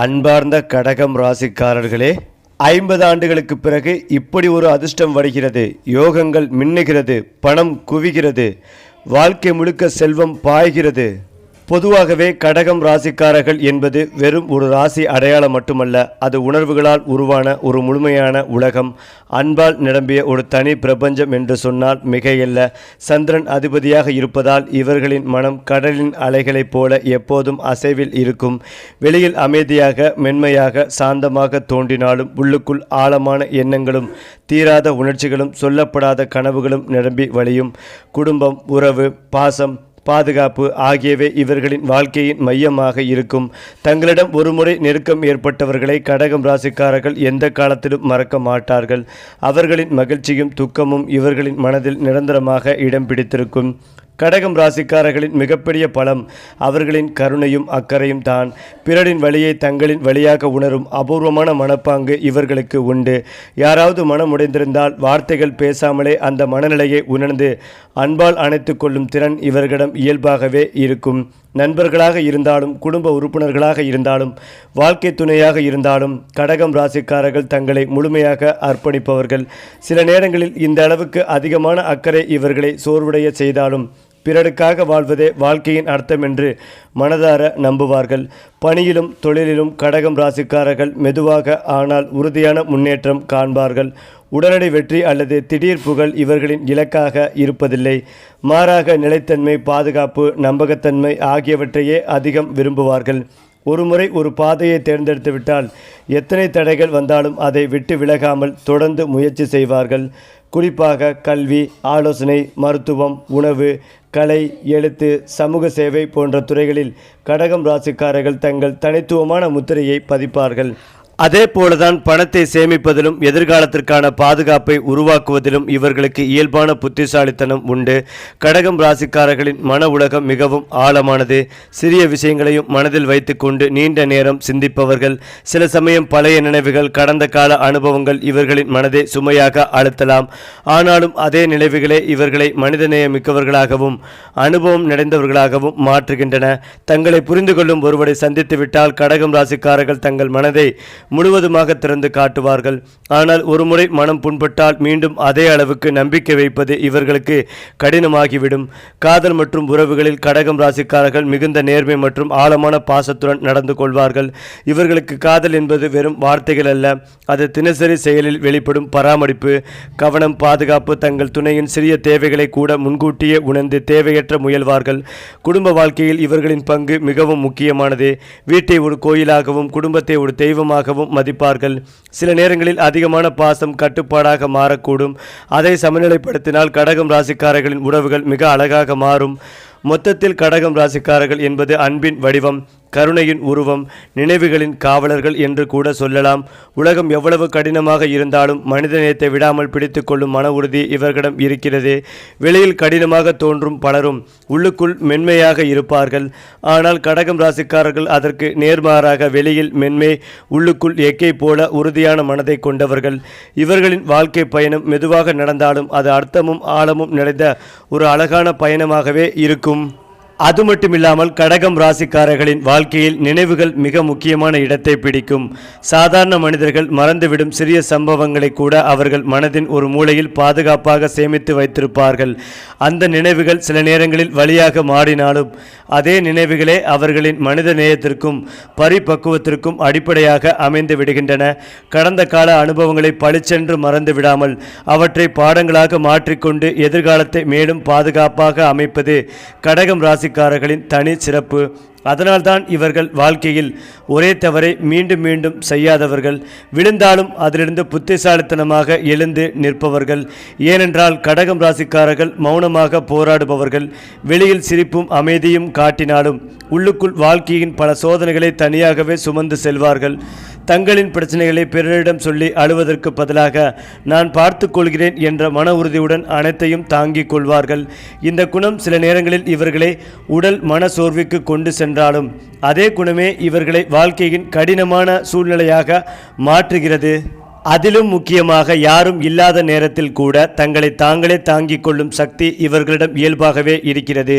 அன்பார்ந்த கடகம் ராசிக்காரர்களே ஐம்பது ஆண்டுகளுக்கு பிறகு இப்படி ஒரு அதிர்ஷ்டம் வருகிறது. யோகங்கள் மின்னுகிறது பணம் குவிகிறது வாழ்க்கை முழுக்க செல்வம் பாய்கிறது. பொதுவாகவே கடகம் ராசிக்காரர்கள் என்பது வெறும் ஒரு ராசி அடையாளம் மட்டுமல்ல அது உணர்வுகளால் உருவான ஒரு முழுமையான உலகம். அன்பால் நிரம்பிய ஒரு தனி பிரபஞ்சம் என்று சொன்னால் மிகையல்ல. சந்திரன் அதிபதியாக இருப்பதால் இவர்களின் மனம் கடலின் அலைகளைப் போல எப்போதும் அசைவில் இருக்கும். வெளியில் அமைதியாக மென்மையாக சாந்தமாக தோன்றினாலும் உள்ளுக்குள் ஆழமான எண்ணங்களும் தீராத உணர்ச்சிகளும் சொல்லப்படாத கனவுகளும் நிரம்பி வழியும். குடும்பம் உறவு பாசம் பாதுகாப்பு ஆகியவை இவர்களின் வாழ்க்கையின் மையமாக இருக்கும். தங்களிடம் ஒருமுறை நெருக்கம் ஏற்பட்டவர்களை கடகம் ராசிக்காரர்கள் எந்த காலத்திலும் மறக்க மாட்டார்கள். அவர்களின் மகிழ்ச்சியும் துக்கமும் இவர்களின் மனதில் நிரந்தரமாக இடம் பிடித்திருக்கும். கடகம் ராசிக்காரர்களின் மிகப்பெரிய பலம் அவர்களின் கருணையும் அக்கறையும் தான். பிறரின் வழியை தங்களின் வழியாக உணரும் அபூர்வமான மனப்பாங்கு இவர்களுக்கு உண்டு. யாராவது மனம் உடைந்திருந்தால் வார்த்தைகள் பேசாமலே அந்த மனநிலையை உணர்ந்து அன்பால் அணைத்து கொள்ளும் திறன் இவர்களிடம் இயல்பாகவே இருக்கும். நண்பர்களாக இருந்தாலும் குடும்ப உறுப்பினர்களாக இருந்தாலும் வாழ்க்கை துணையாக இருந்தாலும் கடகம் ராசிக்காரர்கள் தங்களை முழுமையாக அர்ப்பணிப்பவர்கள். சில நேரங்களில் இந்த அளவுக்கு அதிகமான அக்கறை இவர்களை சோர்வுடைய செய்தாலும் பிறருக்காக வாழ்வதே வாழ்க்கையின் அர்த்தம் என்று மனதார நம்புவார்கள். பணியிலும் தொழிலிலும் கடகம் ராசிக்காரர்கள் மெதுவாக ஆனால் உறுதியான முன்னேற்றம் காண்பார்கள். உடனடி வெற்றி அல்லது திடீர் புகழ் இவர்களின் இலக்காக இருப்பதில்லை. மாறாக நிலைத்தன்மை பாதுகாப்பு நம்பகத்தன்மை ஆகியவற்றையே அதிகம் விரும்புவார்கள். ஒருமுறை ஒரு பாதையை தேர்ந்தெடுத்துவிட்டால் எத்தனை தடைகள் வந்தாலும் அதை விட்டு விலகாமல் தொடர்ந்து முயற்சி செய்வார்கள். குறிப்பாக கல்வி ஆலோசனை மருத்துவம் உணவு கலை எழுத்து சமூக சேவை போன்ற துறைகளில் கடகம் ராசிக்காரர்கள் தங்கள் தனித்துவமான முத்திரையை பதிப்பார்கள். அதே போலதான் பணத்தை சேமிப்பதிலும் எதிர்காலத்திற்கான பாதுகாப்பை உருவாக்குவதிலும் இவர்களுக்கு இயல்பான புத்திசாலித்தனம் உண்டு. கடகம் ராசிக்காரர்களின் மன உலகம் மிகவும் ஆழமானது. சிறிய விஷயங்களையும் மனதில் வைத்துக்கொண்டு நீண்ட நேரம் சிந்திப்பவர்கள் சில சமயம் பழைய நினைவுகள் கடந்த கால அனுபவங்கள் இவர்களின் மனதை சுமையாக அழுத்தலாம். ஆனாலும் அதே நினைவுகளே இவர்களை மனிதநேயமிக்கவர்களாகவும் அனுபவம் நிறைந்தவர்களாகவும் மாற்றுகின்றன. தங்களை புரிந்து கொள்ளும் ஒருவரை சந்தித்துவிட்டால் கடகம் ராசிக்காரர்கள் தங்கள் மனதை முழுவதுமாக திறந்து காட்டுவார்கள். ஆனால் ஒருமுறை மனம் புண்பட்டால் மீண்டும் அதே அளவுக்கு நம்பிக்கை வைப்பது இவர்களுக்கு கடினமாகிவிடும். காதல் மற்றும் உறவுகளில் கடகம் ராசிக்காரர்கள் மிகுந்த நேர்மை மற்றும் ஆழமான பாசத்துடன் நடந்து கொள்வார்கள். இவர்களுக்கு காதல் என்பது வெறும் வார்த்தைகள் அல்ல. அது தினசரி செயலில் வெளிப்படும் பராமரிப்பு கவனம் பாதுகாப்பு தங்கள் துணையின் சிறிய தேவைகளை கூட முன்கூட்டியே உணர்ந்து தேவையற்ற முயல்வார்கள். குடும்ப வாழ்க்கையில் இவர்களின் பங்கு மிகவும் முக்கியமானது. வீட்டை ஒரு கோயிலாகவும் குடும்பத்தை ஒரு தெய்வமாகவும் மதிப்பார்கள். சில நேரங்களில் அதிகமான பாசம் கட்டுப்பாடாக மாறக்கூடும். அதை சமநிலைப்படுத்தினால் கடகம் ராசிக்காரர்களின் உறவுகள் மிக அழகாக மாறும். மொத்தத்தில் கடகம் ராசிக்காரர்கள் என்பது அன்பின் வடிவம். கருணையின் உருவம் நினைவுகளின் காவலர்கள் என்று கூட சொல்லலாம். உலகம் எவ்வளவு கடினமாக இருந்தாலும் மனிதநேயத்தை விடாமல் பிடித்து கொள்ளும் மன உறுதி இவர்களிடம் இருக்கிறது. வெளியில் கடினமாக தோன்றும் பலரும் உள்ளுக்குள் மென்மையாக இருப்பார்கள். ஆனால் கடகம் ராசிக்காரர்கள் அதற்கு நேர்மாறாக வெளியில் மென்மை உள்ளுக்குள் எக்கை போல உறுதியான மனதை கொண்டவர்கள். இவர்களின் வாழ்க்கை பயணம் மெதுவாக நடந்தாலும் அது அர்த்தமும் ஆழமும் நிறைந்த ஒரு அழகான பயணமாகவே இருக்கும். அது மட்டுமில்லாமல் கடகம் ராசிக்காரர்களின் வாழ்க்கையில் நினைவுகள் மிக முக்கியமான இடத்தை பிடிக்கும். சாதாரண மனிதர்கள் மறந்துவிடும் சிறிய சம்பவங்களை கூட அவர்கள் மனதின் ஒரு மூலையில் பாதுகாப்பாக சேமித்து வைத்திருப்பார்கள். அந்த நினைவுகள் சில நேரங்களில் வழியாக மாறினாலும் அதே நினைவுகளே அவர்களின் மனித நேயத்திற்கும் பரிபக்குவத்திற்கும் அடிப்படையாக அமைந்து விடுகின்றன. கடந்த கால அனுபவங்களை பளிச்சென்று மறந்து விடாமல் அவற்றை பாடங்களாக மாற்றிக்கொண்டு எதிர்காலத்தை மேலும் பாதுகாப்பாக அமைப்பது கடகம் ராசி ராசிக்காரர்களின் தனி சிறப்பு. அதனால்தான் இவர்கள் வாழ்க்கையில் ஒரே தவறை மீண்டும் மீண்டும் செய்யாதவர்கள் விழுந்தாலும் அதிலிருந்து புத்திசாலித்தனமாக எழுந்து நிற்பவர்கள். ஏனென்றால் கடகம் ராசிக்காரர்கள் மௌனமாக போராடுபவர்கள் வெளியில் சிரிப்பும் அமைதியும் காட்டினாலும் உள்ளுக்குள் வாழ்க்கையின் பல சோதனைகளை தனியாகவே சுமந்து செல்வார்கள். தங்களின் பிரச்சனைகளை பிறரிடம் சொல்லி அழுவதற்கு பதிலாக நான் பார்த்து கொள்கிறேன் என்ற மன உறுதியுடன் அனைத்தையும் தாங்கிக் கொள்வார்கள். இந்த குணம் சில நேரங்களில் இவர்களை உடல் மன சோர்வுக்கு கொண்டு சென்றாலும் அதே குணமே இவர்களை வாழ்க்கையின் கடினமான சூழ்நிலையாக மாற்றுகிறது. அதிலும் முக்கியமாக யாரும் இல்லாத நேரத்தில் கூட தங்களை தாங்களே தாங்கிக் கொள்ளும் சக்தி இவர்களிடம் இயல்பாகவே இருக்கிறது.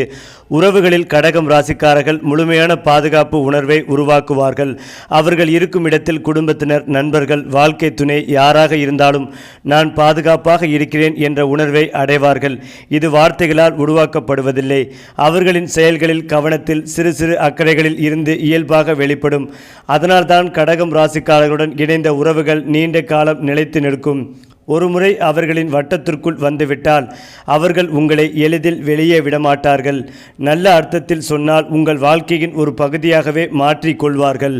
உறவுகளில் கடகம் ராசிக்காரர்கள் முழுமையான பாதுகாப்பு உணர்வை உருவாக்குவார்கள். அவர்கள் இருக்கும் இடத்தில் குடும்பத்தினர் நண்பர்கள் வாழ்க்கை துணை யாராக இருந்தாலும் நான் பாதுகாப்பாக இருக்கிறேன் என்ற உணர்வை அடைவார்கள். இது வார்த்தைகளால் உருவாக்கப்படுவதில்லை. அவர்களின் செயல்களில் கவனத்தில் சிறு சிறு அக்கறைகளில் இருந்து இயல்பாக வெளிப்படும். அதனால்தான் கடகம் ராசிக்காரர்களுடன் இணைந்த உறவுகள் நீண்ட காலம் நிலைத்து நிற்கும். ஒருமுறை அவர்களின் வட்டத்திற்குள் வந்துவிட்டால் அவர்கள் உங்களை எளிதில் வெளியே விடமாட்டார்கள். நல்ல அர்த்தத்தில் சொன்னால் உங்கள் வாழ்க்கையின் ஒரு பகுதியாகவே மாற்றிக்கொள்வார்கள்.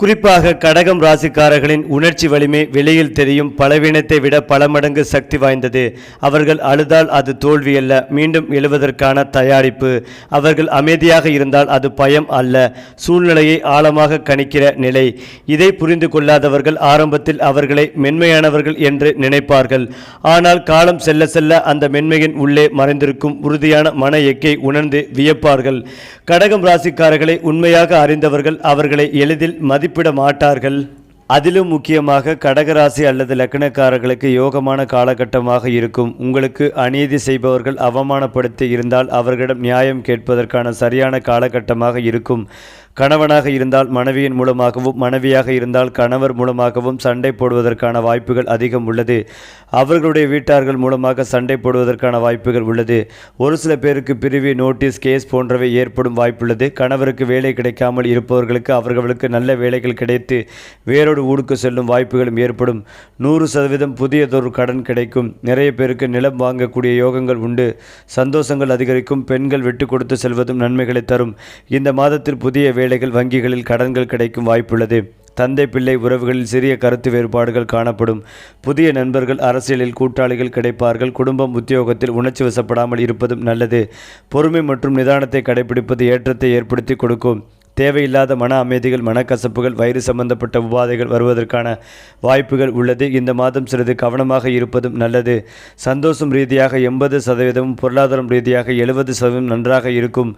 குறிப்பாக கடகம் ராசிக்காரர்களின் உணர்ச்சி வலிமை வெளியில் தெரியும். பலவீனத்தை விட பல மடங்கு சக்தி வாய்ந்தது. அவர்கள் அழுதால் அது தோல்வியல்ல மீண்டும் எழுவதற்கான தயாரிப்பு. அவர்கள் அமைதியாக இருந்தால் அது பயம் அல்ல. சூழ்நிலையை ஆழமாக கணிக்கிற நிலை. இதை புரிந்து கொள்ளாதவர்கள் ஆரம்பத்தில் அவர்களை மென்மையானவர்கள் என்று நினைப்பார்கள். ஆனால் காலம் செல்ல செல்ல அந்த மென்மையின் உள்ளே மறைந்திருக்கும் உறுதியான மன எக்கை உணர்ந்து வியப்பார்கள். கடகம் ராசிக்காரர்களை உண்மையாக அறிந்தவர்கள் அவர்களை எளிதில் மதி மதிப்பிட மாட்டார்கள் அதிலும் முக்கியமாக கடகராசி அல்லது லக்னக்காரர்களுக்கு யோகமான காலகட்டமாக இருக்கும். உங்களுக்கு அநீதி செய்பவர்கள் அவமானப்படுத்தி இருந்தால் அவர்களிடம் நியாயம் கேட்பதற்கான சரியான காலகட்டமாக இருக்கும். கணவனாக இருந்தால் மனைவியின் மூலமாகவும் மனைவியாக இருந்தால் கணவர் மூலமாகவும் சண்டை போடுவதற்கான வாய்ப்புகள் அதிகம் உள்ளது. அவர்களுடைய வீட்டார்கள் மூலமாக சண்டை போடுவதற்கான வாய்ப்புகள் உள்ளது. ஒரு சில பேருக்கு பிரிவு நோட்டீஸ் கேஸ் போன்றவை ஏற்படும் வாய்ப்புள்ளது. கணவருக்கு வேலை கிடைக்காமல் இருப்பவர்களுக்கு அவர்களுக்கு நல்ல வேலைகள் கிடைத்து வேறொரு ஊருக்கு செல்லும் வாய்ப்புகளும் ஏற்படும். நூறு சதவீதம் புதியதொரு கடன் கிடைக்கும். நிறைய பேருக்கு நிலம் வாங்கக்கூடிய யோகங்கள் உண்டு. சந்தோஷங்கள் அதிகரிக்கும். பெண்கள் விட்டு கொடுத்து செல்வதும் நன்மைகளை தரும். இந்த மாதத்தில் புதிய வேலைகள் வங்கிகளில் கடன்கள் கிடைக்கும் வாய்ப்புள்ளது. தந்தை பிள்ளை உறவுகளில் சிறிய கருத்து வேறுபாடுகள் காணப்படும். புதிய நண்பர்கள் அரசியலில் கூட்டாளிகள் கிடைப்பார்கள். குடும்பம் உத்தியோகத்தில் உணர்ச்சி வசப்படாமல் இருப்பதும் நல்லது. பொறுமை மற்றும் நிதானத்தை கடைபிடிப்பது ஏற்றத்தை ஏற்படுத்தி கொடுக்கும். தேவையில்லாத மன அமைதிகள் மனக்கசப்புகள் வயிறு சம்பந்தப்பட்ட உபாதைகள் வருவதற்கான வாய்ப்புகள் உள்ளது. இந்த மாதம் சிறிது கவனமாக இருப்பதும் நல்லது. சந்தோஷம் ரீதியாக எண்பது சதவீதமும் பொருளாதாரம் ரீதியாக எழுபது சதவீதம் நன்றாக இருக்கும்.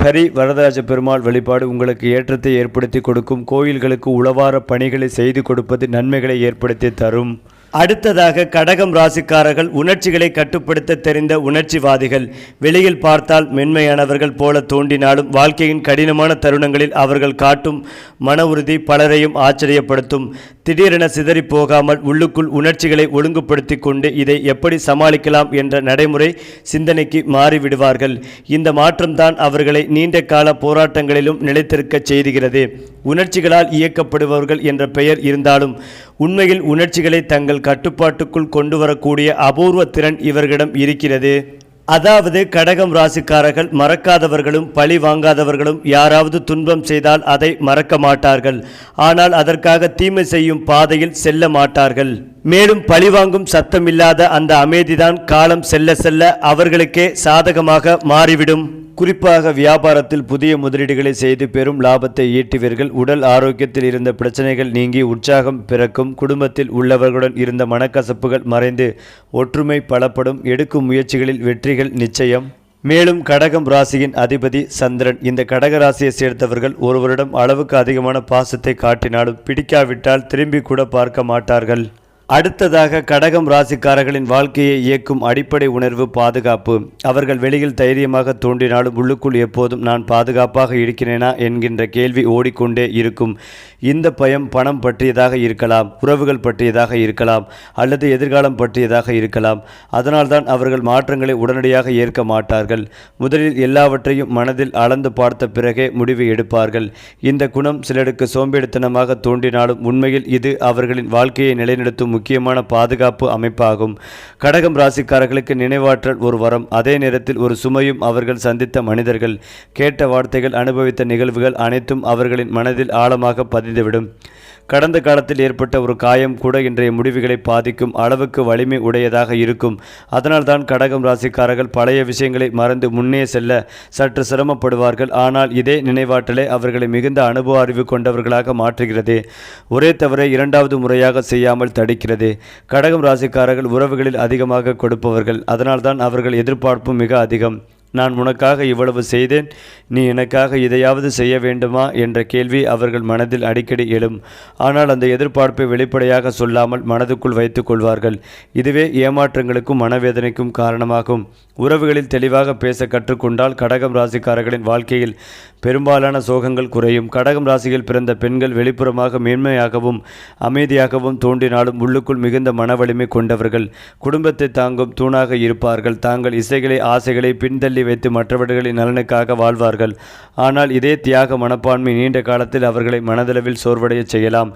கரி வரதராஜ பெருமாள் வழிபாடு உங்களுக்கு ஏற்றத்தை ஏற்படுத்தி கொடுக்கும். கோயில்களுக்கு உளவார பணிகளை செய்து கொடுப்பது நன்மைகளை ஏற்படுத்தி தரும். அடுத்ததாக கடகம் ராசிக்காரர்கள் உணர்ச்சிகளை கட்டுப்படுத்த தெரிந்த உணர்ச்சிவாதிகள். வெளியில் பார்த்தால் மென்மையானவர்கள் போல தோன்றினாலும் வாழ்க்கையின் கடினமான தருணங்களில் அவர்கள் காட்டும் மன உறுதி பலரையும் ஆச்சரியப்படுத்தும். திடீரென சிதறி போகாமல் உள்ளுக்குள் உணர்ச்சிகளை ஒழுங்குபடுத்தி கொண்டு இதை எப்படி சமாளிக்கலாம் என்ற நடைமுறை சிந்தனைக்கு மாறிவிடுவார்கள். இந்த மாற்றம்தான் அவர்களை நீண்ட கால போராட்டங்களிலும் நிலைத்திருக்கச் செய்துகிறது. உணர்ச்சிகளால் இயக்கப்படுபவர்கள் என்ற பெயர் இருந்தாலும் உண்மையில் உணர்ச்சிகளை தங்கள் கட்டுப்பாட்டுக்குள் கொண்டு வரக்கூடிய அபூர்வ திறன் இவர்களிடம் இருக்கிறது. அதாவது கடகம் ராசிக்காரர்கள் மறக்காதவர்களும் பழி வாங்காதவர்களும் யாராவது துன்பம் செய்தால் அதை மறக்க மாட்டார்கள். ஆனால் அதற்காக தீமை செய்யும் பாதையில் செல்ல மாட்டார்கள். மேலும் பழிவாங்கும் சத்தமில்லாத அந்த அமைதிதான் காலம் செல்ல செல்ல அவர்களுக்கே சாதகமாக மாறிவிடும். குறிப்பாக வியாபாரத்தில் புதிய முதலீடுகளை செய்து பெரும் லாபத்தை ஈட்டுவீர்கள். உடல் ஆரோக்கியத்தில் இருந்த பிரச்சனைகள் நீங்கி உற்சாகம் பிறக்கும். குடும்பத்தில் உள்ளவர்களுடன் இருந்த மனக்கசப்புகள் மறைந்து ஒற்றுமை பலப்படும். எடுக்கும் முயற்சிகளில் வெற்றிகள் நிச்சயம். மேலும் கடகம் ராசியின் அதிபதி சந்திரன். இந்த கடக ராசியை சேர்ந்தவர்கள் ஒருவரிடம் அளவுக்கு அதிகமான பாசத்தை காட்டினாலும் பிடிக்காவிட்டால் திரும்பி கூட பார்க்க மாட்டார்கள். அடுத்ததாக கடகம் ராசிக்காரர்களின் வாழ்க்கையை இயக்கும் அடிப்படை உணர்வு பாதுகாப்பு. அவர்கள் வெளியில் தைரியமாக தோன்றினாலும் உள்ளுக்குள் எப்போதும் நான் பாதுகாப்பாக இருக்கிறேனா என்கின்ற கேள்வி ஓடிக்கொண்டே இருக்கும். இந்த பயம் பணம் பற்றியதாக இருக்கலாம் உறவுகள் பற்றியதாக இருக்கலாம் அல்லது எதிர்காலம் பற்றியதாக இருக்கலாம். அதனால்தான் அவர்கள் மாற்றங்களை உடனடியாக ஏற்க மாட்டார்கள். முதலில் எல்லாவற்றையும் மனதில் அளந்து பார்த்த பிறகே முடிவு எடுப்பார்கள். இந்த குணம் சிலருக்கு சோம்பேறித்தனமாக தோன்றினாலும் உண்மையில் இது அவர்களின் வாழ்க்கையை நிலைநிறுத்தும் முக்கியமான பாதுகாப்பு அமைப்பாகும். கடகம் ராசிக்காரர்களுக்கு நினைவாற்றல் ஒரு வரம். அதே நேரத்தில் ஒரு சுமையும் அவர்கள் சந்தித்த மனிதர்கள். கேட்ட வார்த்தைகள் அனுபவித்த நிகழ்வுகள் அனைத்தும் அவர்களின் மனதில் ஆழமாக பதிந்துவிடும். கடந்த காலத்தில் ஏற்பட்ட ஒரு காயம் கூட இன்றைய முடிவுகளை பாதிக்கும் அளவுக்கு வலிமை உடையதாக இருக்கும். அதனால்தான் கடகம் ராசிக்காரர்கள் பழைய விஷயங்களை மறந்து முன்னே செல்ல சற்று சிரமப்படுவார்கள். ஆனால் இதே நினைவாற்றலை அவர்களை மிகுந்த அனுபவ அறிவு கொண்டவர்களாக மாற்றுகிறது. ஒரே தவிர இரண்டாவது முறையாக செய்யாமல் தடுக்கிறது. கடகம் ராசிக்காரர்கள் உறவுகளில் அதிகமாக கொடுப்பவர்கள். அதனால்தான் அவர்கள் எதிர்பார்ப்பும் மிக அதிகம். நான் உனக்காக இவ்வளவு செய்தேன். நீ எனக்காக இதையாவது செய்ய வேண்டுமா? என்ற கேள்வி அவர்கள் மனதில் அடிக்கடி எழும். ஆனால் அந்த எதிர்பார்ப்பை வெளிப்படையாக சொல்லாமல் மனதுக்குள் வைத்துக் கொள்வார்கள். இதுவே ஏமாற்றங்களுக்கும் மனவேதனைக்கும் காரணமாகும். உறவுகளில் தெளிவாக பேச கற்றுக்கொண்டால் கடகம் ராசிக்காரர்களின் வாழ்க்கையில் பெரும்பாலான சோகங்கள் குறையும். கடகம் ராசியில் பிறந்த பெண்கள் வெளிப்புறமாக மேன்மையாகவும் அமைதியாகவும் தோன்றினாலும் உள்ளுக்குள் மிகுந்த மன வலிமை கொண்டவர்கள். குடும்பத்தை தாங்கும் தூணாக இருப்பார்கள். தாங்கள் இசைகளை ஆசைகளை பின்தள்ளி வைத்து மற்றவர்களின் நலனுக்காக வாழ்வார்கள். ஆனால் இதே தியாக மனப்பான்மை நீண்ட காலத்தில் அவர்களை மனதளவில் சோர்வடையச் செய்யலாம்.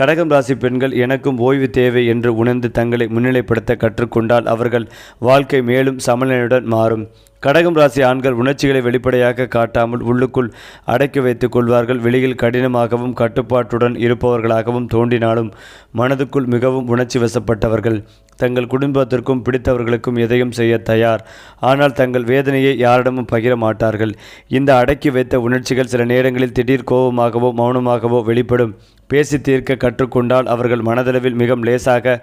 கடகம் ராசி பெண்கள் எனக்கும் ஓய்வு தேவை என்று உணர்ந்து தங்களை முன்னிலைப்படுத்த கற்றுக்கொண்டால் அவர்கள் வாழ்க்கை மேலும் சமநிலையுடன் மாறும். கடகம் ராசி ஆண்கள் உணர்ச்சிகளை வெளிப்படையாக காட்டாமல் உள்ளுக்குள் அடக்கி வைத்துக் கொள்வார்கள். வெளியில் கடினமாகவும் கட்டுப்பாட்டுடன் இருப்பவர்களாகவும் தோன்றினாலும் மனதுக்குள் மிகவும் உணர்ச்சி வசப்பட்டவர்கள். தங்கள் குடும்பத்திற்கும் பிடித்தவர்களுக்கும் எதையும் செய்ய தயார். ஆனால் தங்கள் வேதனையை யாரிடமும் பகிர மாட்டார்கள். இந்த அடக்கி வைத்த உணர்ச்சிகள் சில நேரங்களில் திடீர் கோபமாகவோ மௌனமாகவோ வெளிப்படும். பேசி தீர்க்க கற்றுக்கொண்டால் அவர்கள் மனதளவில் மிக லேசாக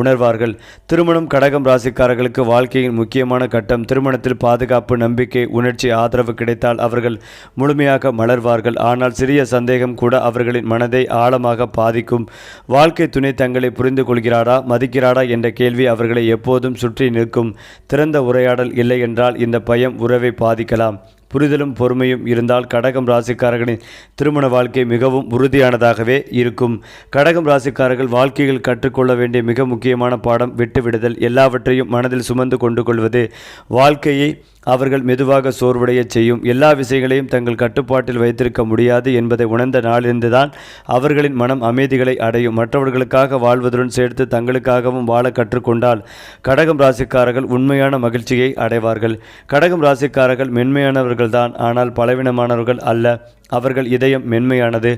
உணர்வார்கள். திருமணம் கடகம் ராசிக்காரர்களுக்கு வாழ்க்கையின் முக்கியமான கட்டம். திருமணத்தில் பாதுகாப்பு நம்பிக்கை உணர்ச்சி ஆதரவு கிடைத்தால் அவர்கள் முழுமையாக மலர்வார்கள். ஆனால் சிறிய சந்தேகம் கூட அவர்களின் மனதை ஆழமாக பாதிக்கும். வாழ்க்கை துணை தங்களை புரிந்து கொள்கிறாரா மதிக்கிறாரா என்ற கேள்வி அவர்களை எப்போதும் சுற்றி நிற்கும். திறந்த உரையாடல் இல்லை என்றால் இந்த பயம் உறவை பாதிக்கலாம். புரிதலும் பொறுமையும் இருந்தால் கடகம் ராசிக்காரர்களின் திருமண வாழ்க்கை மிகவும் உறுதியானதாகவே இருக்கும். கடகம் ராசிக்காரர்கள் வாழ்க்கையில் கற்றுக்கொள்ள வேண்டிய மிக முக்கியமான பாடம் விட்டுவிடுதல் எல்லாவற்றையும் மனதில் சுமந்து கொண்டு கொள்வது. வாழ்க்கையை அவர்கள் மெதுவாக சோர்வடையச் செய்யும். எல்லா விஷயங்களையும் தங்கள் கட்டுப்பாட்டில் வைத்திருக்க முடியாது என்பதை உணர்ந்த நாளிலிருந்துதான் அவர்களின் மனம் அமைதிகளை அடையும். மற்றவர்களுக்காக வாழ்வதுடன் சேர்த்து தங்களுக்காகவும் வாழ கற்றுக்கொண்டால் கடகம் ராசிக்காரர்கள் உண்மையான மகிழ்ச்சியை அடைவார்கள். கடகம் ராசிக்காரர்கள் மென்மையானவர்கள்தான் ஆனால் பலவீனமானவர்கள் அல்ல. அவர்கள் இதயம் மென்மையானது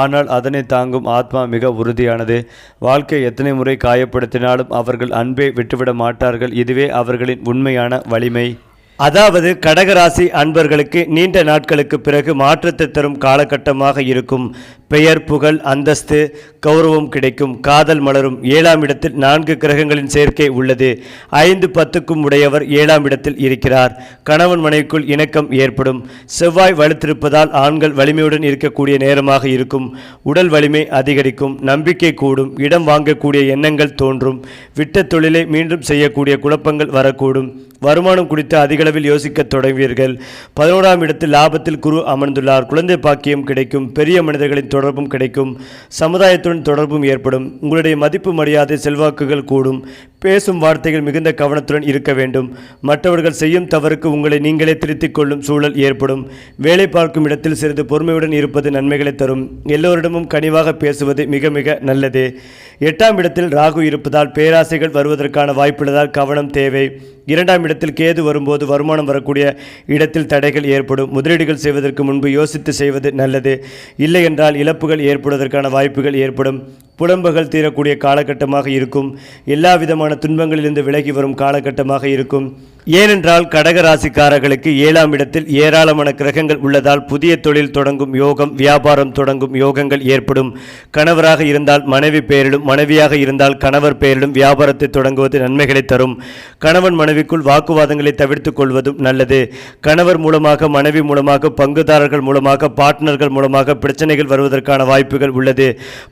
ஆனால் அதனை தாங்கும் ஆத்மா மிக உறுதியானது. வாழ்க்கை எத்தனை முறை காயப்படுத்தினாலும் அவர்கள் அன்பை விட்டுவிட மாட்டார்கள். இதுவே அவர்களின் உண்மையான வலிமை. அதாவது கடகராசி அன்பர்களுக்கு நீண்ட நாட்களுக்கு பிறகு மாற்றத்தை தரும் காலகட்டமாக இருக்கும். பெயர் புகழ் அந்தஸ்து கௌரவம் கிடைக்கும். காதல் மலரும். ஏழாம் இடத்தில் நான்கு கிரகங்களின் சேர்க்கை உள்ளது. ஐந்து பத்துக்கும் உடையவர் ஏழாம் இடத்தில் இருக்கிறார். கணவன் மனைவிக்குள் இணக்கம் ஏற்படும். செவ்வாய் வலுத்திருப்பதால் ஆண்கள் வலிமையுடன் இருக்கக்கூடிய நேரமாக இருக்கும். உடல் வலிமை அதிகரிக்கும். நம்பிக்கை கூடும். இடம் வாங்கக்கூடிய எண்ணங்கள் தோன்றும். விட்ட தொழிலை மீண்டும் செய்யக்கூடிய குழப்பங்கள் வரக்கூடும். வருமானம் குறித்து அதிகளவில் யோசிக்க தொடங்குவீர்கள் பதினோராம் இடத்தில் லாபத்தில் குரு அமர்ந்துள்ளார். குழந்தை பாக்கியம் கிடைக்கும் பெரிய மனிதர்களின் தொடர்பும் கிடைக்கும் சமுதாயத்துடன் தொடர்பும் ஏற்படும். உங்களுடைய மதிப்பு மரியாதை செல்வாக்குகள் கூடும். பேசும் வார்த்தைகள் மிகுந்த கவனத்துடன் இருக்க வேண்டும். மற்றவர்கள் செய்யும் தவறுக்கு உங்களை நீங்களே திருத்திக் கொள்ளும் சூழல் ஏற்படும். வேலை பார்க்கும் இடத்தில் சிறிது பொறுமையுடன் இருப்பது நன்மைகளை தரும். எல்லோரிடமும் கனிவாக பேசுவது மிக மிக நல்லது. எட்டாம் இடத்தில் ராகு இருப்பதால் பேராசைகள் வருவதற்கான வாய்ப்புள்ளதால் கவனம் தேவை. இரண்டாம் இடத்தில் கேது வரும்போது வருமானம் வரக்கூடிய இடத்தில் தடைகள் ஏற்படும். முதலீடுகள் செய்வதற்கு முன்பு யோசித்து செய்வது நல்லது. இல்லை என்றால் இழப்புகள் ஏற்படுவதற்கான வாய்ப்புகள் ஏற்படும். புலம்புகள் தீரக்கூடிய காலகட்டமாக இருக்கும். எல்லா விதமான துன்பங்களிலிருந்து விலகி வரும் காலகட்டமாக இருக்கும். ஏனென்றால் கடக ராசிக்காரர்களுக்கு ஏழாம் இடத்தில் ஏராளமான கிரகங்கள் உள்ளதால் புதிய தொழில் தொடங்கும் யோகம் வியாபாரம் தொடங்கும் யோகங்கள் ஏற்படும். கணவராக இருந்தால் மனைவி பெயரிலும் மனைவியாக இருந்தால் கணவர் பெயரிலும் வியாபாரத்தை தொடங்குவது நன்மைகளை தரும். கணவன் மனைவிக்குள் வாக்குவாதங்களை தவிர்த்துக் கொள்வதும் நல்லது. கணவர் மூலமாக மனைவி மூலமாக பங்குதாரர்கள் மூலமாக பார்ட்னர்கள் மூலமாக பிரச்சனைகள் வருவதற்கான வாய்ப்புகள் உள்ளது.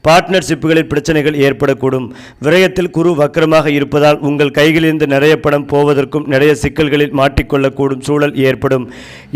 பார்ட்னர்ஷிப்புகளில் பிரச்சனைகள் ஏற்படக்கூடும். விரயத்தில் குரு வக்கரமாக இருப்பதால் உங்கள் கைகளிலிருந்து நிறைய பணம் போவதற்கும் நிறைய சிக்கல்களில் மாட்டிக்கொள்ளக்கூடும் சூழல் ஏற்படும்.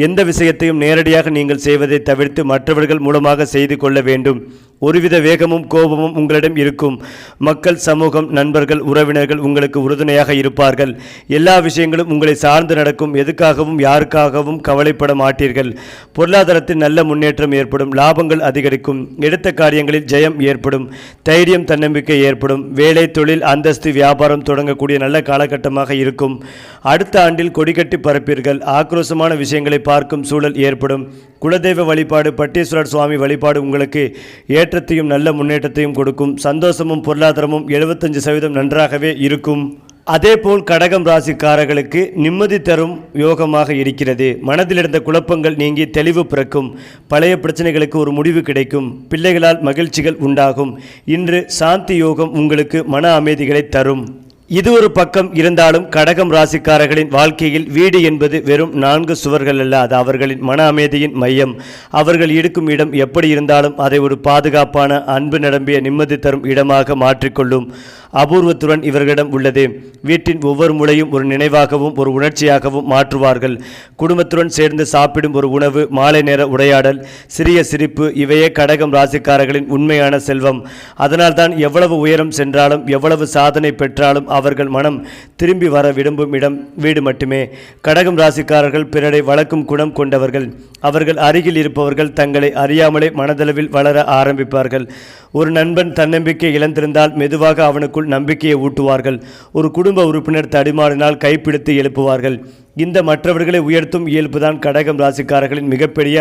எந்த விஷயத்தையும் நேரடியாக நீங்கள் செய்வதை தவிர்த்து மற்றவர்கள் மூலமாக செய்து கொள்ள வேண்டும். ஒருவித வேகமும் கோபமும் உங்களிடம் இருக்கும். மக்கள் சமூகம் நண்பர்கள் உறவினர்கள் உங்களுக்கு உறுதுணையாக இருப்பார்கள். எல்லா விஷயங்களும் உங்களை சார்ந்து நடக்கும். எதுக்காகவும் யாருக்காகவும் கவலைப்பட மாட்டீர்கள். பொருளாதாரத்தில் நல்ல முன்னேற்றம் ஏற்படும். லாபங்கள் அதிகரிக்கும். எடுத்த காரியங்களில் ஜெயம் ஏற்படும். தைரியம் தன்னம்பிக்கை ஏற்படும். வேலை தொழில் அந்தஸ்து வியாபாரம் தொடங்கக்கூடிய நல்ல காலகட்டமாக இருக்கும். அடுத்த ஆண்டில் கொடிகட்டி பரப்பீர்கள் ஆக்ரோஷமான விஷயங்களை பார்க்கும் சூழல் ஏற்படும். குலதெய்வ வழிபாடு பட்டீஸ்வரர் சுவாமி வழிபாடு உங்களுக்கு ஏற்றத்தையும் நல்ல முன்னேற்றத்தையும் கொடுக்கும். சந்தோஷமும் பொருளாதாரமும் எழுபத்தஞ்சு சதவீதம் நன்றாகவே இருக்கும். அதேபோல் கடகம் ராசிக்காரர்களுக்கு நிம்மதி தரும் யோகமாக இருக்கிறது. மனதில் இருந்த குழப்பங்கள் நீங்கி தெளிவு பிறக்கும். பழைய பிரச்சனைகளுக்கு ஒரு முடிவு கிடைக்கும். பிள்ளைகளால் மகிழ்ச்சிகள் உண்டாகும். இன்று சாந்தி யோகம் உங்களுக்கு மன அமைதிகளை தரும். இது ஒரு பக்கம் இருந்தாலும் கடகம் ராசிக்காரர்களின் வாழ்க்கையில் வீடு என்பது வெறும் நான்கு சுவர்கள் அல்ல அது அவர்களின் மன அமைதியின் மையம். அவர்கள் இருக்கும் இடம் எப்படி இருந்தாலும் அதை ஒரு பாதுகாப்பான அன்பு நிரம்பிய நிம்மதி தரும் இடமாக மாற்றிக்கொள்ளும் அபூர்வத்துடன் இவர்களிடம் உள்ளது. வீட்டின் ஒவ்வொரு முறையும் ஒரு நினைவாகவும் ஒரு உணர்ச்சியாகவும் மாற்றுவார்கள். குடும்பத்துடன் சேர்ந்து சாப்பிடும் ஒரு உணவு மாலை நேர உரையாடல் சிறிய சிரிப்பு இவையே கடகம் ராசிக்காரர்களின் உண்மையான செல்வம். அதனால்தான் எவ்வளவு உயரம் சென்றாலும் எவ்வளவு சாதனை பெற்றாலும் அவர்கள் மனம் திரும்பி வர விரும்பும் இடம் வீடு மட்டுமே. கடகம் ராசிக்காரர்கள் பிறரை வளர்க்கும் குணம் கொண்டவர்கள். அவர்கள் அருகில் இருப்பவர்கள் தங்களை அறியாமலே மனதளவில் வளர ஆரம்பிப்பார்கள். ஒரு நண்பன் தன்னம்பிக்கை இழந்திருந்தால் மெதுவாக அவனுக்குள் நம்பிக்கையை ஊட்டுவார்கள். ஒரு குடும்ப உறுப்பினர் தடுமாறினால் கைப்பிடித்து எழுப்புவார்கள். இந்த மற்றவர்களை உயர்த்தும் இயல்புதான் கடகம் ராசிக்காரர்களின் மிகப்பெரிய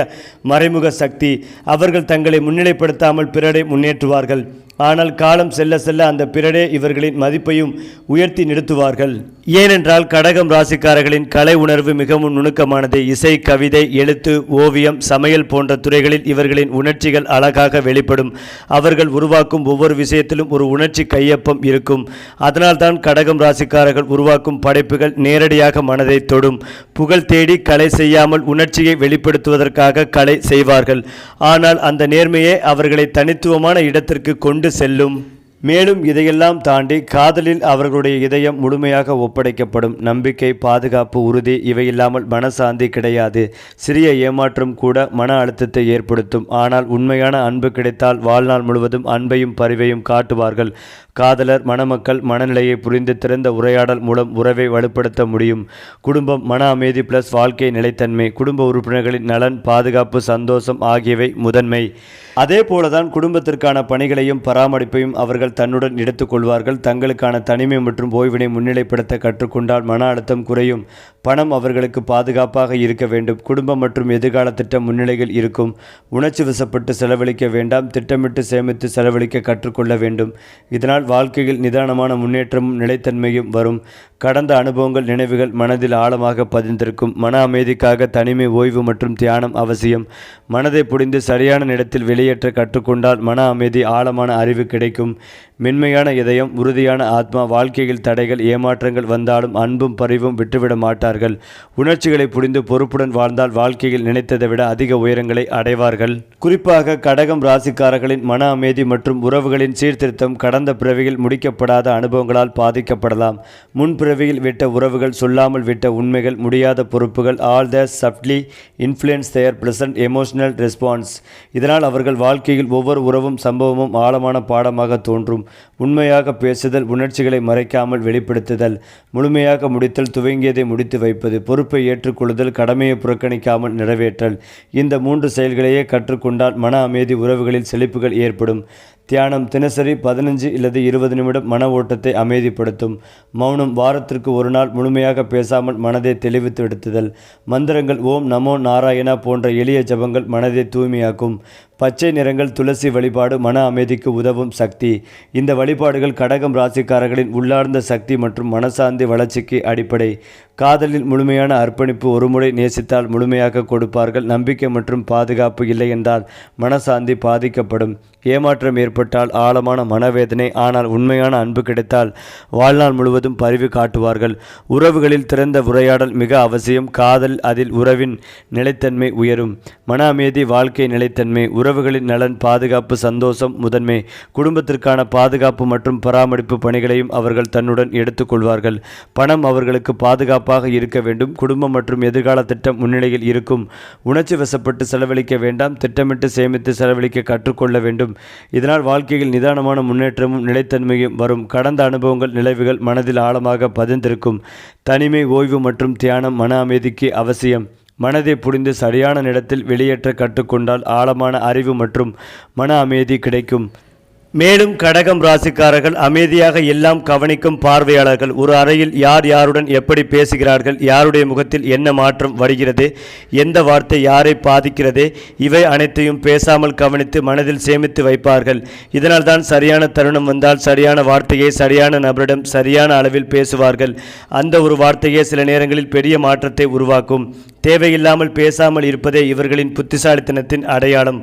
மறைமுக சக்தி. அவர்கள் தங்களை முன்னிலைப்படுத்தாமல் பிறரை முன்னேற்றுவார்கள். ஆனால் காலம் செல்ல செல்ல அந்த பிறரே இவர்களின் மதிப்பையும் உயர்த்தி நிறுத்துவார்கள். ஏனென்றால் கடகம் ராசிக்காரர்களின் கலை உணர்வு மிகவும் நுணுக்கமானது. இசை கவிதை எழுத்து ஓவியம் சமையல் போன்ற துறைகளில் இவர்களின் உணர்ச்சிகள் அழகாக வெளிப்படும். அவர்கள் உருவாக்கும் ஒவ்வொரு விஷயத்திலும் ஒரு உணர்ச்சி கையொப்பம் இருக்கும். அதனால்தான் கடகம் ராசிக்காரர்கள் உருவாக்கும் படைப்புகள் நேரடியாக மனதை தொடும். புகழ் தேடி கலை செய்யாமல் உணர்ச்சியை வெளிப்படுத்துவதற்காக கலை செய்வார்கள். ஆனால் அந்த நேர்மையே அவர்களை தனித்துவமான இடத்திற்கு கொண்டு செல்லும். மேலும் இதையெல்லாம் தாண்டி காதலில் அவர்களுடைய இதயம் முழுமையாக ஒப்படைக்கப்படும். நம்பிக்கை பாதுகாப்பு உறுதி இவையில்லாமல் மனசாந்தி கிடையாது. சிறிய ஏமாற்றம் கூட மன அழுத்தத்தை ஏற்படுத்தும். ஆனால் உண்மையான அன்பு கிடைத்தால் வாழ்நாள் முழுவதும் அன்பையும் பரிவையும் காட்டுவார்கள். காதலர் மணமக்கள் மனநிலையை புரிந்து திறந்த உரையாடல் மூலம் உறவை வலுப்படுத்த முடியும். குடும்பம் மன அமைதி பிளஸ் வாழ்க்கை நிலைத்தன்மை குடும்ப உறுப்பினர்களின் நலன் பாதுகாப்பு சந்தோஷம் ஆகியவை முதன்மை. அதே போலதான் குடும்பத்திற்கான பணிகளையும் பராமரிப்பையும் அவர்கள் தன்னுடன் எடுத்துக்கொள்வார்கள். தங்களுக்கான தனிமை மற்றும் ஓய்வினை முன்னிலைப்படுத்த கற்றுக்கொண்டால் மன அழுத்தம் குறையும். பணம் அவர்களுக்கு பாதுகாப்பாக இருக்க வேண்டும். குடும்பம் மற்றும் எதிர்கால திட்டம் முன்னிலையில் இருக்கும். உணர்ச்சி வசப்பட்டு செலவழிக்க வேண்டாம். திட்டமிட்டு சேமித்து செலவழிக்க கற்றுக்கொள்ள வேண்டும். இதனால் வாழ்க்கையில் நிதானமான முன்னேற்றமும் நிலைத்தன்மையும் வரும். கடந்த அனுபவங்கள் நினைவுகள் மனதில் ஆழமாக பதிந்திருக்கும். மன அமைதிக்காக தனிமை ஓய்வு மற்றும் தியானம் அவசியம். மனதை புரிந்து சரியான நேரத்தில் வெளியேற்ற கற்றுக்கொண்டால் மன அமைதி ஆழமான அறிவு கிடைக்கும். மென்மையான இதயம் உறுதியான ஆத்மா வாழ்க்கையில் தடைகள் ஏமாற்றங்கள் வந்தாலும் அன்பும் பரிவும் விட்டுவிட மாட்டார்கள். உணர்ச்சிகளை புரிந்து பொறுப்புடன் வாழ்ந்தால் வாழ்க்கையில் நினைத்ததை விட அதிக உயரங்களை அடைவார்கள். குறிப்பாக கடகம் ராசிக்காரர்களின் மன அமைதி மற்றும் உறவுகளின் சீர்திருத்தம் கடந்த பிறவியில் முடிக்கப்படாத அனுபவங்களால் பாதிக்கப்படலாம். முன் பிறவியில் விட்ட உறவுகள் சொல்லாமல் விட்ட உண்மைகள் முடியாத பொறுப்புகள் all the subtly influence their present emotional response இதனால் அவர்கள் வாழ்க்கையில் ஒவ்வொரு உறவும் சம்பவமும் ஆழமான பாடமாக தோன்றும். உண்மையாக பேசுதல் உணர்ச்சிகளை மறைக்காமல் வெளிப்படுத்துதல் முழுமையாக முடித்தல் துவங்கியதை முடித்து வைப்பது பொறுப்பை ஏற்றுக்கொள்ளுதல் கடமையை புறக்கணிக்காமல் நிறைவேற்றல். இந்த மூன்று செயல்களையே கற்றுக்கொண்டால் மன அமைதி உறவுகளில் செழிப்புகள் ஏற்படும். தியானம் தினசரி பதினஞ்சு இல்லது இருபது நிமிடம் மன ஓட்டத்தை அமைதிப்படுத்தும். மௌனம் வாரத்திற்கு ஒரு நாள் முழுமையாக பேசாமல் மனதை தெளிவித்து எடுத்துதல் மந்திரங்கள் ஓம் நமோ நாராயணா போன்ற எளிய ஜபங்கள் மனதை தூய்மையாக்கும். பச்சை நிறங்கள் துளசி வழிபாடு மன அமைதிக்கு உதவும் சக்தி. இந்த வழிபாடுகள் கடகம் ராசிக்காரர்களின் உள்ளார்ந்த சக்தி மற்றும் மனசாந்தி வளர்ச்சிக்கு அடிப்படை. காதலில் முழுமையான அர்ப்பணிப்பு ஒருமுறை நேசித்தால் முழுமையாக கொடுப்பார்கள். நம்பிக்கை மற்றும் பாதுகாப்பு இல்லை என்றால் மனசாந்தி பாதிக்கப்படும். ஏமாற்றம் ஏற்பட்டால் ஆழமான மனவேதனை ஆனால் உண்மையான அன்பு கிடைத்தால் வாழ்நாள் முழுவதும் பரிவு காட்டுவார்கள். உறவுகளில் திறந்த உரையாடல் மிக அவசியம். காதல் அதில் உறவின் நிலைத்தன்மை உயரும். மன அமைதி வாழ்க்கை நிலைத்தன்மை உறவுகளின் நலன் பாதுகாப்பு சந்தோஷம் முதன்மை குடும்பத்திற்கான பாதுகாப்பு மற்றும் பராமரிப்பு பணிகளையும் அவர்கள் தன்னுடன் எடுத்துக்கொள்வார்கள் பணம் அவர்களுக்கு பாதுகாப்பாக இருக்க வேண்டும். குடும்பம் மற்றும் எதிர்கால திட்டம் முன்னிலையில் இருக்கும். உணர்ச்சி வசப்பட்டு செலவழிக்க வேண்டாம். திட்டமிட்டு சேமித்து செலவழிக்க கற்றுக்கொள்ள வேண்டும். இதனால் வாழ்க்கையில் நிதானமான முன்னேற்றமும் நிலைத்தன்மையும் வரும். கடந்த அனுபவங்கள் நிலைவுகள் மனதில் ஆழமாக பதிந்திருக்கும். தனிமை ஓய்வு மற்றும் தியானம் மன அமைதிக்கு அவசியம். மனதை புரிந்து சரியான நேரத்தில் வெளியேற்ற கற்றுக்கொண்டால் ஆழமான அறிவு மற்றும் மன அமைதி கிடைக்கும். மேலும் கடகம் ராசிக்காரர்கள் அமைதியாக எல்லாம் கவனிக்கும் பார்வையாளர்கள். ஒரு அறையில் யார் யாருடன் எப்படி பேசுகிறார்கள் யாருடைய முகத்தில் என்ன மாற்றம் வருகிறது எந்த வார்த்தை யாரை பாதிக்கிறது இவை அனைத்தையும் பேசாமல் கவனித்து மனதில் சேமித்து வைப்பார்கள். இதனால் தான் சரியான தருணம் வந்தால் சரியான வார்த்தையை சரியான நபரிடம் சரியான அளவில் பேசுவார்கள். அந்த ஒரு வார்த்தையே சில நேரங்களில் பெரிய மாற்றத்தை உருவாக்கும். தேவையில்லாமல் பேசாமல் இருப்பதே இவர்களின் புத்திசாலித்தனத்தின் அடையாளம்.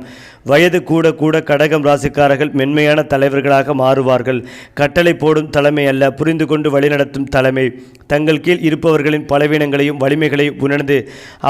வயது கூட கூட கடகம் ராசிக்காரர்கள் மென்மையான தலைவர்களாக மாறுவார்கள். கட்டளை போடும் தலைமை அல்ல புரிந்து கொண்டு வழிநடத்தும் தலைமை. தங்கள் கீழ் இருப்பவர்களின் பலவீனங்களையும் வலிமைகளையும் உணர்ந்து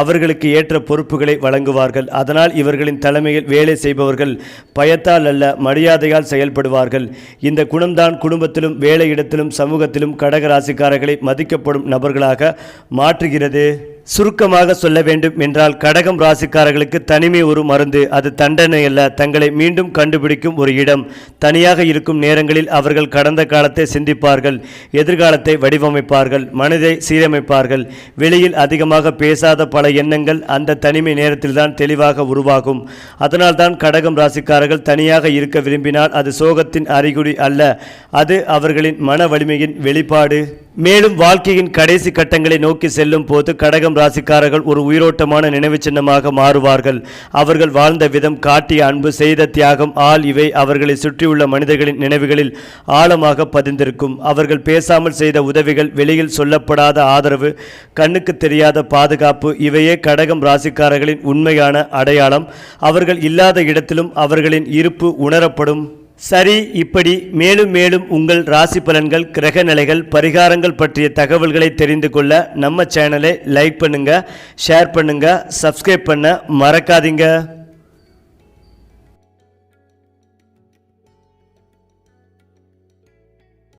அவர்களுக்கு ஏற்ற பொறுப்புகளை வழங்குவார்கள். அதனால் இவர்களின் தலைமையில் வேலை செய்பவர்கள் பயத்தால் அல்ல மரியாதையால் செயல்படுவார்கள். இந்த குணம்தான் குடும்பத்திலும் வேலையிடத்திலும் சமூகத்திலும் கடக ராசிக்காரர்களை மதிக்கப்படும் நபர்களாக மாற்றுகிறது. சுருக்கமாக சொல்ல வேண்டும் என்றால் கடகம் ராசிக்காரர்களுக்கு தனிமை ஒரு மருந்து. அது தண்டனை அல்ல. தங்களை மீண்டும் கண்டுபிடிக்கும் ஒரு இடம். தனியாக இருக்கும் நேரங்களில் அவர்கள் கடந்த காலத்தை சிந்திப்பார்கள். எதிர்காலத்தை வடிவமைப்பார்கள். மனதை சீரமைப்பார்கள். வெளியில் அதிகமாக பேசாத பல எண்ணங்கள் அந்த தனிமை நேரத்தில்தான் தெளிவாக உருவாகும். அதனால்தான் கடகம் ராசிக்காரர்கள் தனியாக இருக்க விரும்பினால் அது சோகத்தின் அறிகுறி அல்ல. அது அவர்களின் மன வலிமையின் வெளிப்பாடு. மேலும் வாழ்க்கையின் கடைசி கட்டங்களை நோக்கி செல்லும் போது கடகம் ராசிக்காரர்கள் ஒரு உயிரோட்டமான நினைவு சின்னமாக மாறுவார்கள். அவர்கள் வாழ்ந்த விதம் காட்டிய அன்பு செய்த தியாகம் ஆள் இவை அவர்களை சுற்றியுள்ள மனிதர்களின் நினைவுகளில் ஆழமாக பதிந்திருக்கும். அவர்கள் பேசாமல் செய்த உதவிகள் வெளியில் சொல்லப்படாத ஆதரவு கண்ணுக்கு தெரியாத பாதுகாப்பு இவையே கடகம் ராசிக்காரர்களின் உண்மையான அடையாளம். அவர்கள் இல்லாத இடத்திலும் அவர்களின் இருப்பு உணரப்படும். சரி இப்படி மேலும் மேலும் உங்கள் ராசி பலன்கள் கிரக நிலைகள் பரிகாரங்கள் பற்றிய தகவல்களை தெரிந்து கொள்ள நம்ம சேனலை லைக் பண்ணுங்கள் ஷேர் பண்ணுங்கள் சப்ஸ்கிரைப் பண்ண மறக்காதீங்க.